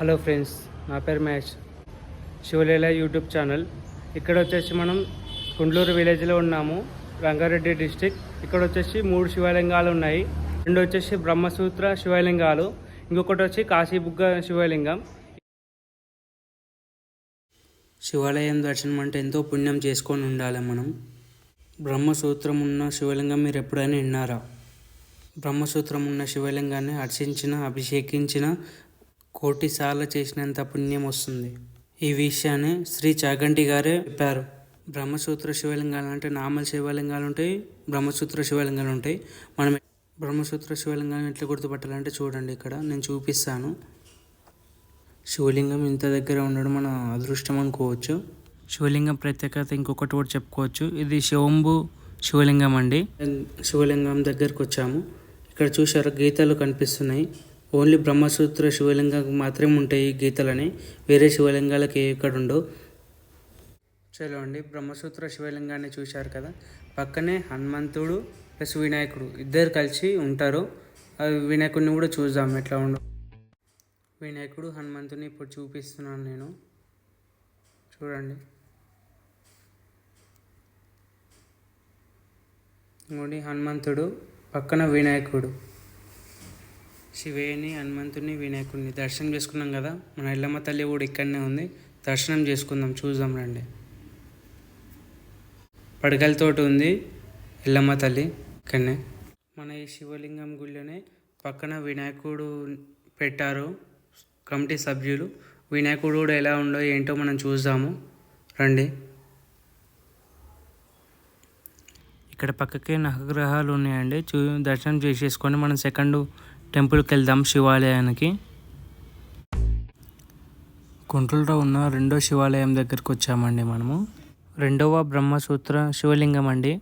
Hello friends నా పేరు మహేష్. శివలీల YouTube channel. ఇక్కడ వచ్చేసి మనం కుండ్లూరు విలేజ్లో ఉన్నాము. రంగారెడ్డి డిస్టిక్ ఇక్కడ వచ్చేసి మూడు శివలింగాలు ఉన్నాయి. రెండు వచ్చేసి బ్రహ్మసూత్ర శివలింగాలు. ఇంకొకటి వచ్చి కాశీబుగ్గ శివలింగం. శివాలయం దర్శనం అంటే ఎంతో పుణ్యం చేసుకొని ఉండాలి మనం. బ్రహ్మసూత్రం ఉన్న శివలింగం మీరు ఎప్పుడైనా విన్నారా? బ్రహ్మసూత్రం ఉన్న శివలింగాన్ని హర్షించిన అభిషేకించిన కోటిసార్లు చేసినంత పుణ్యం వస్తుంది. ఈ విషయాన్ని శ్రీ చాగంటి గారే చెప్పారు. బ్రహ్మసూత్ర శివలింగాలు అంటే నామల శివలింగాలు ఉంటాయి బ్రహ్మసూత్ర శివలింగాలు ఉంటాయి. మనం బ్రహ్మసూత్ర శివలింగాన్ని ఎట్లా గుర్తుపట్టాలంటే చూడండి ఇక్కడ నేను చూపిస్తాను. శివలింగం ఇంత దగ్గర ఉండడం మన అదృష్టం అనుకోవచ్చు. శివలింగం ప్రత్యేకత ఇంకొకటి కూడా చెప్పుకోవచ్చు. ఇది శివంబు శివలింగం అండి. శివలింగం దగ్గరకు వచ్చాము. ఇక్కడ చూసారు గీతాలు కనిపిస్తున్నాయి. ఓన్లీ బ్రహ్మసూత్ర శివలింగానికి మాత్రమే ఉంటాయి ఈ గీతలని. వేరే శివలింగాలకి ఎక్కడ ఉండవు చలో అండి బ్రహ్మసూత్ర శివలింగాన్ని చూశారు కదా? పక్కనే హనుమంతుడు ప్లస్ వినాయకుడు ఇద్దరు కలిసి ఉంటారు. వినాయకుడిని కూడా చూద్దాం ఎట్లా ఉండవు వినాయకుడు హనుమంతుని ఇప్పుడు చూపిస్తున్నాను నేను. చూడండి. ఇంకోటి హనుమంతుడు పక్కన వినాయకుడు. శివయ్యని హనుమంతుని వినాయకుడిని దర్శనం చేసుకున్నాం కదా. మన ఎల్లమ్మ తల్లి కూడా ఇక్కడనే ఉంది. దర్శనం చేసుకుందాం చూద్దాం రండి. పడగలతోటి ఉంది. ఎల్లమ్మ తల్లి ఇక్కడనే. మన ఈ శివలింగం గుళ్ళోనే పక్కన వినాయకుడు పెట్టారు కమిటీ సభ్యులు. వినాయకుడు కూడా ఎలా ఉండో ఏంటో మనం చూద్దాము. రండి. ఇక్కడ పక్కకే నహగ్రహాలు ఉన్నాయండి. చూ దర్శనం చేసేసుకొని మనం సెకండ్ టెంపుల్కి వెళ్దాం శివాలయానికి. గుంటూరులో ఉన్న రెండో శివాలయం దగ్గరికి వచ్చామండి మనము. రెండవ బ్రహ్మసూత్ర శివలింగం అండి.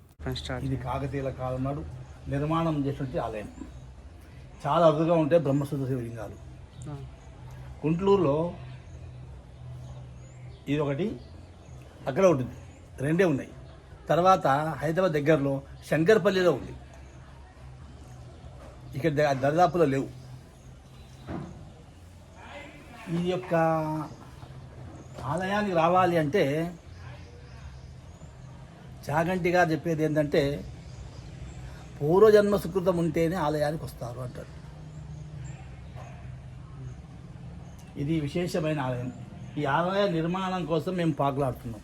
ఇది కాకతీయుల కాలం నాడు నిర్మాణం చేసినటువంటి ఆలయం. చాలా అరుదుగా ఉంటాయి బ్రహ్మసూత్ర శివలింగాలు. గుంటూరులో ఇది ఒకటి అక్కడ ఉంటుంది రెండే ఉన్నాయి. తర్వాత హైదరాబాద్ దగ్గరలో శంకర్పల్లిలో ఉంది. ఇక్కడ దరిదాపులో లేవు. ఈ యొక్క ఆలయానికి రావాలి అంటే చాగంటి గారు చెప్పేది ఏంటంటే పూర్వజన్మ సుకృతం ఉంటేనే ఆలయానికి వస్తారు అంటారు. ఇది విశేషమైన ఆలయం. ఈ ఆలయ నిర్మాణం కోసం మేము పాకులాడుతున్నాం.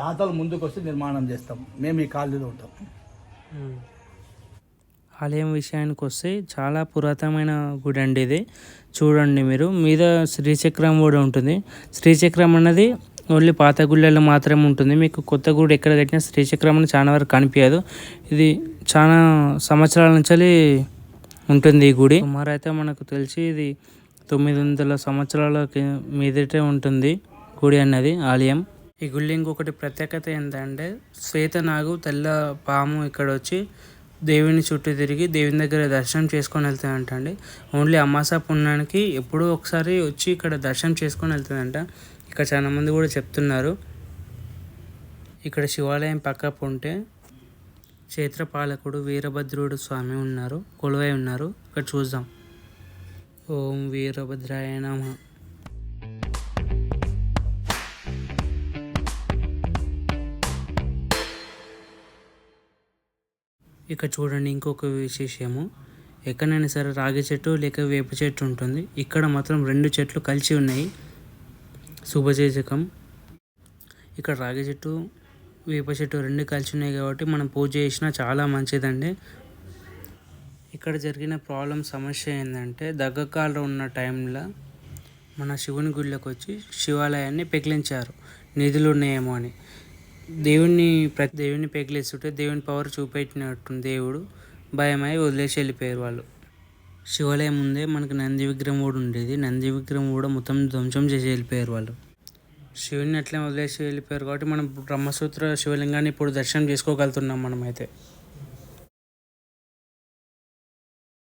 దాతలు ముందుకు వస్తే నిర్మాణం చేస్తాం. మేము ఈ కాలనీలో ఉంటాం. ఆలయం విషయానికి వస్తే చాలా పురాతనమైన గుడి అండి ఇది. చూడండి మీరు. మీద శ్రీచక్రం కూడా ఉంటుంది. శ్రీచక్రం అన్నది ఓన్లీ పాత గుళ్ళల్లో మాత్రమే ఉంటుంది. మీకు కొత్త గుడి ఎక్కడ కట్టినా శ్రీచక్రం అని చాలా వరకు కనిపించదు. ఇది చాలా సంవత్సరాల నుంచి ఉంటుంది ఈ గుడి. సుమారు అయితే మనకు తెలిసి ఇది తొమ్మిది వందల సంవత్సరాల మీదటే ఉంటుంది గుడి అన్నది ఆలయం. ఈ గుడి ఇంకొకటి ప్రత్యేకత ఏంటంటే శ్వేతనాగు తెల్ల పాము ఇక్కడ వచ్చి దేవుని చుట్టూ తిరిగి దేవుని దగ్గర దర్శనం చేసుకొని వెళ్తాయంట అండి ఓన్లీ అమాస పుణ్యానికి ఎప్పుడో ఒకసారి వచ్చి ఇక్కడ దర్శనం చేసుకొని వెళ్తుందంట ఇక్కడ చాలామంది కూడా చెప్తున్నారు. ఇక్కడ శివాలయం పక్క ఉంటే క్షేత్రపాలకుడు వీరభద్రుడు స్వామి ఉన్నారు కొలువై ఉన్నారు. ఇక్కడ చూద్దాం. ఓం వీరభద్రాయ నమ. ఇక్కడ చూడండి ఇంకొక విశేషము. ఎక్కడైనా సరే రాగి చెట్టు లేక వేప చెట్టు ఉంటుంది. ఇక్కడ మాత్రం రెండు చెట్లు కలిసి ఉన్నాయి. శుభచేజకం ఇక్కడ రాగి చెట్టు వేప చెట్టు రెండు కలిసి ఉన్నాయి కాబట్టి మనం పూజ చేసినా చాలా మంచిదండి. ఇక్కడ జరిగిన ప్రాబ్లం సమస్య ఏంటంటే దగ్గకాలు ఉన్న టైంలో మన శివుని గుళ్ళకి వచ్చి శివాలయాన్ని పెకిలించారు. నిధులు ఉన్నాయేమో అని. దేవుణ్ణి ప్రతి దేవుని పెకిలిస్తుంటే దేవుని పవర్ చూపెట్టినట్టు దేవుడు భయమై వదిలేసి వెళ్ళిపోయారు వాళ్ళు. శివాలయం ముందే మనకి నంది విగ్రహం కూడా ఉండేది. నంది విగ్రహం కూడా మొత్తం ధ్వంసం చేసి వెళ్ళిపోయారు వాళ్ళు. శివుని అట్లే వదిలేసి వెళ్ళిపోయారు కాబట్టి మనం బ్రహ్మసూత్ర శివలింగాన్ని ఇప్పుడు దర్శనం చేసుకోగలుగుతున్నాం మనమైతే.